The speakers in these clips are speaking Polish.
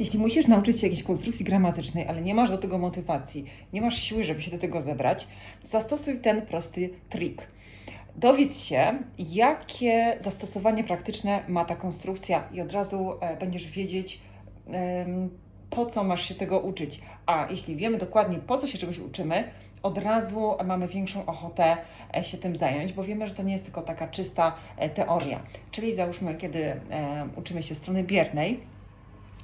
Jeśli musisz nauczyć się jakiejś konstrukcji gramatycznej, ale nie masz do tego motywacji, nie masz siły, żeby się do tego zebrać, zastosuj ten prosty trik. Dowiedz się, jakie zastosowanie praktyczne ma ta konstrukcja, i od razu e, będziesz wiedzieć, po co masz się tego uczyć. A jeśli wiemy dokładnie, po co się czegoś uczymy, od razu mamy większą ochotę e, się tym zająć, bo wiemy, że to nie jest tylko taka czysta e, teoria. Czyli załóżmy, kiedy uczymy się strony biernej,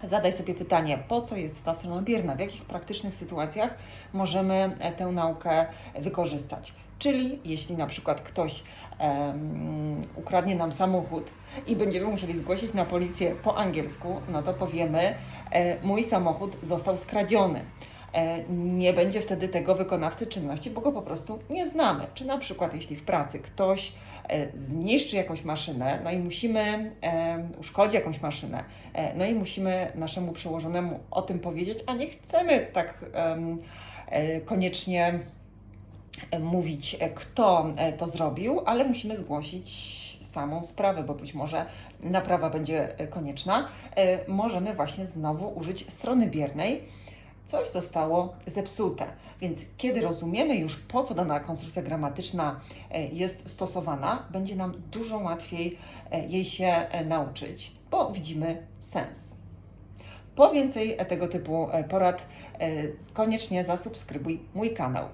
zadaj sobie pytanie, po co jest ta strona bierna, w jakich praktycznych sytuacjach możemy e, tę naukę wykorzystać. Czyli jeśli na przykład ktoś em, ukradnie nam samochód i będziemy musieli zgłosić na policję po angielsku, no to powiemy, e, mój samochód został skradziony. E, nie będzie wtedy tego wykonawcy czynności, bo go po prostu nie znamy. Czy na przykład jeśli w pracy ktoś e, zniszczy jakąś maszynę, no i musimy, e, uszkodzi jakąś maszynę, no i musimy naszemu przełożonemu o tym powiedzieć, a nie chcemy tak koniecznie mówić, kto to zrobił, ale musimy zgłosić samą sprawę, bo być może naprawa będzie konieczna. Możemy właśnie znowu użyć strony biernej. Coś zostało zepsute. Więc kiedy rozumiemy już, po co dana konstrukcja gramatyczna e, jest stosowana, będzie nam dużo łatwiej e, jej się e, nauczyć, bo widzimy sens. Po więcej tego typu porad koniecznie zasubskrybuj mój kanał.